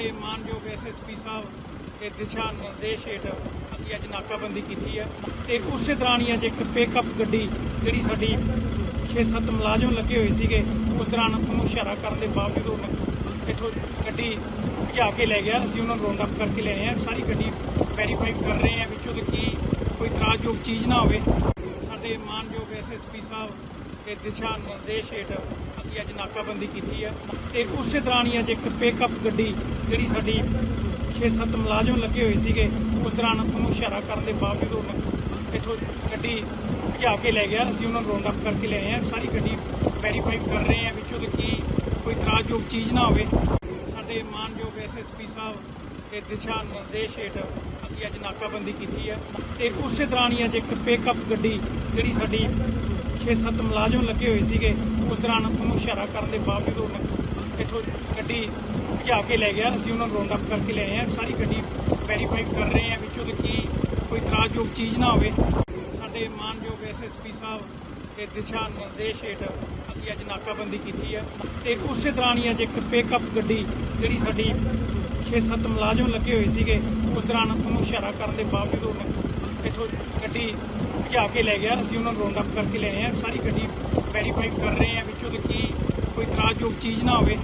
ਸਾਡੇ ਮਾਨਯੋਗ ਐਸਐਸਪੀ ਸਾਹਿਬ ਦੇ ਦਿਸ਼ਾ ਨਿਰਦੇਸ਼ ਹੇਠ ਅਸੀਂ ਅੱਜ ਨਾਕਾਬੰਦੀ ਕੀਤੀ ਹੈ ਤੇ ਉਸੇ ਦੌਰਾਨ ਹੀ ਅੱਜ ਇੱਕ ਪਿਕਅਪ ਗੱਡੀ ਜਿਹੜੀ ਸਾਡੀ 6-7 ਮੁਲਾਜ਼ਮ ਲੱਗੇ ਹੋਏ ਸੀਗੇ, ਉਸ ਦੌਰਾਨ ਉਹਨੂੰ ਇਸ਼ਾਰਾ ਕਰਨ ਦੇ ਬਾਵਜੂਦ ਉਹਨੇ ਇੱਥੋਂ ਗੱਡੀ ਭਜਾ ਕੇ ਲੈ ਗਿਆ। ਅਸੀਂ ਉਹਨਾਂ ਨੂੰ ਰੌਂਡ ਅਪ ਕਰਕੇ ਲੈ ਆਏ ਹਾਂ। ਸਾਰੀ ਗੱਡੀ ਵੈਰੀਫਾਈ ਕਰ ਰਹੇ ਹਾਂ ਵਿੱਚੋਂ ਦੇ ਕੀ ਕੋਈ ਇਤਰਾਜ਼ਯੋਗ ਚੀਜ਼ ਨਾ ਹੋਵੇ। ਸਾਡੇ ਮਾਨਯੋਗ ਐਸਐਸਪੀ ਸਾਹਿਬ ਦੇ ਦਿਸ਼ਾ ਨਿਰਦੇਸ਼ ਹੇਠ ਅਸੀਂ ਅੱਜ ਨਾਕਾਬੰਦੀ ਕੀਤੀ ਹੈ ਤੇ ਉਸੇ ਦੌਰਾਨ ਹੀ ਅੱਜ ਇੱਕ ਪਿਕਅਪ ਗੱਡੀ ਜਿਹੜੀ ਸਾਡੀ 6-7 ਮੁਲਾਜ਼ਮ ਲੱਗੇ ਹੋਏ ਸੀਗੇ, ਉਸ ਦੌਰਾਨ ਉਹਨੂੰ ਇਸ਼ਾਰਾ ਕਰਨ ਦੇ ਬਾਵਜੂਦ ਉਹਨੇ ਇੱਥੋਂ ਗੱਡੀ ਭਜਾ ਕੇ ਲੈ ਗਿਆ। ਅਸੀਂ ਉਹਨਾਂ ਨੂੰ ਰੌਂਡ ਅਪ ਕਰਕੇ ਲੈ ਆਏ ਹਾਂ। ਸਾਰੀ ਗੱਡੀ ਵੈਰੀਫਾਈ ਕਰ ਰਹੇ ਹਾਂ ਵਿੱਚੋਂ ਦੇ ਕੀ ਕੋਈ ਇਤਰਾਜ਼ਯੋਗ ਚੀਜ਼ ਨਾ ਹੋਵੇ। ਸਾਡੇ ਮਾਨਯੋਗ ਐਸਐਸਪੀ ਸਾਹਿਬ ਦੇ ਦਿਸ਼ਾ ਨਿਰਦੇਸ਼ ਹੇਠ ਅਸੀਂ ਅੱਜ ਨਾਕਾਬੰਦੀ ਕੀਤੀ ਹੈ। ਤੇ ਉਸੇ ਦੌਰਾਨ ਹੀ ਅੱਜ ਇੱਕ ਪਿਕਅਪ ਗੱਡੀ ਜਿਹੜੀ ਸਾਡੀ 6-7 ਮੁਲਾਜ਼ਮ ਲੱਗੇ ਹੋਏ ਸੀਗੇ, ਉਸ ਦੌਰਾਨ ਉਹਨੂੰ ਇਸ਼ਾਰਾ ਕਰਨ ਦੇ ਬਾਵਜੂਦ ਉਹਨੇ ਇੱਥੋਂ ਗੱਡੀ ਭਜਾ ਕੇ ਲੈ ਗਿਆ। ਅਸੀਂ ਉਹਨਾਂ ਨੂੰ ਰੌਂਡ ਅਪ ਕਰਕੇ ਲੈ ਆਏ ਹਾਂ। ਸਾਰੀ ਗੱਡੀ ਵੈਰੀਫਾਈ ਕਰ ਰਹੇ ਹਾਂ ਵਿੱਚੋਂ ਦੇ ਕੀ ਕੋਈ ਇਤਰਾਜ਼ਯੋਗ ਚੀਜ਼ ਨਾ ਹੋਵੇ। ਸਾਡੇ ਮਾਨਯੋਗ ਐਸਐਸਪੀ ਸਾਹਿਬ ਦੇ ਦਿਸ਼ਾ ਨਿਰਦੇਸ਼ ਹੇਠ ਅਸੀਂ ਅੱਜ ਨਾਕਾਬੰਦੀ ਕੀਤੀ ਹੈ ਤੇ ਉਸੇ ਦੌਰਾਨ ਹੀ ਅੱਜ ਇੱਕ ਪਿਕਅਪ ਗੱਡੀ ਜਿਹੜੀ ਸਾਡੀ 6-7 ਮੁਲਾਜ਼ਮ ਲੱਗੇ ਹੋਏ ਸੀਗੇ, ਉਸ ਦੌਰਾਨ ਉਹਨੂੰ ਇਸ਼ਾਰਾ ਕਰਨ ਦੇ ਬਾਵਜੂਦ ਉਹਨੇ ਇੱਥੋਂ ਗੱਡੀ ਭਜਾ ਕੇ ਲੈ ਗਿਆ। ਅਸੀਂ ਉਹਨਾਂ ਨੂੰ ਰੌਂਡ ਅਪ ਕਰਕੇ ਲੈ ਆਏ ਹਾਂ। ਸਾਰੀ ਗੱਡੀ ਵੈਰੀਫਾਈ ਕਰ ਰਹੇ ਹਾਂ ਵਿੱਚੋਂ ਦੇ ਕੀ ਕੋਈ ਇਤਰਾਜ਼ਯੋਗ ਚੀਜ਼ ਨਾ ਹੋਵੇ।